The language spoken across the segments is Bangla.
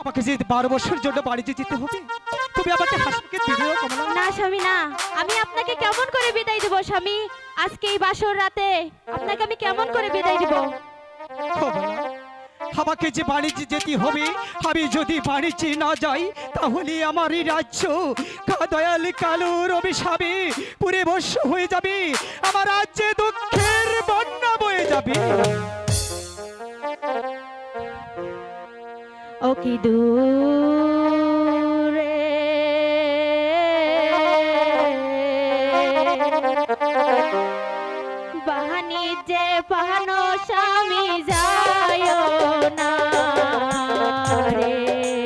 আমাকে যে বারো বছর জন্য বাড়িতে যেতে হবে তুমি আমাকে হাসিকে দিবে কমলা না স্বামী না। আমি আপনাকে কেমন করে বিদায় দেব স্বামী? আজকে এই বাসর রাতে আপনাকে আমি কেমন করে বিদায় দিব? কমলা আমাকে যে বাণিজ্যে যেতে হবে আমি যদি বাণিজ্যে না যাই তাহলে আমার এই রাজ্য দয়াল কালুর অভিশাপে পুরে বর্ষ হয়ে যাবে আমার রাজ্যে দুঃখের বন্যা বয়ে যাবে। ও কি দূরে যে পাহানো স্বামী যায় না রে।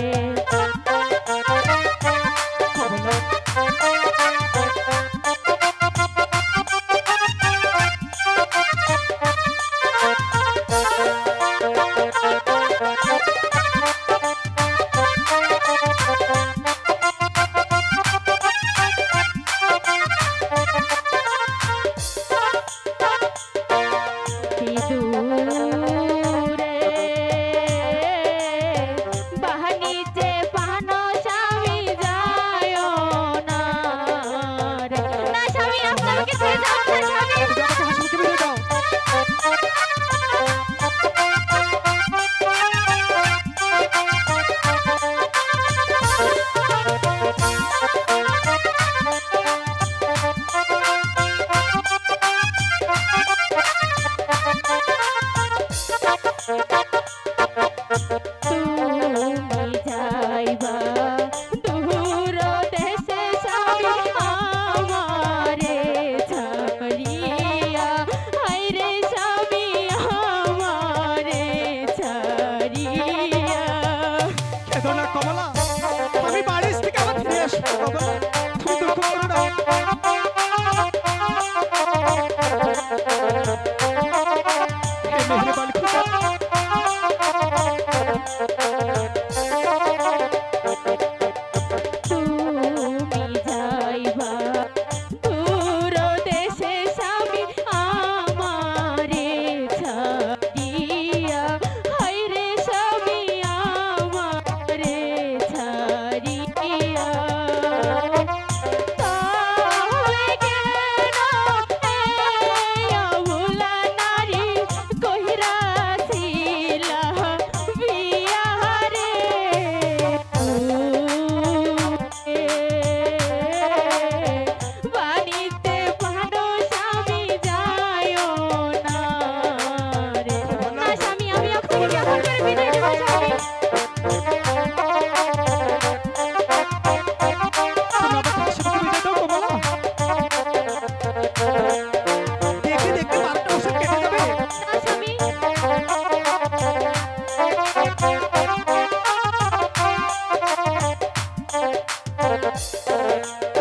Música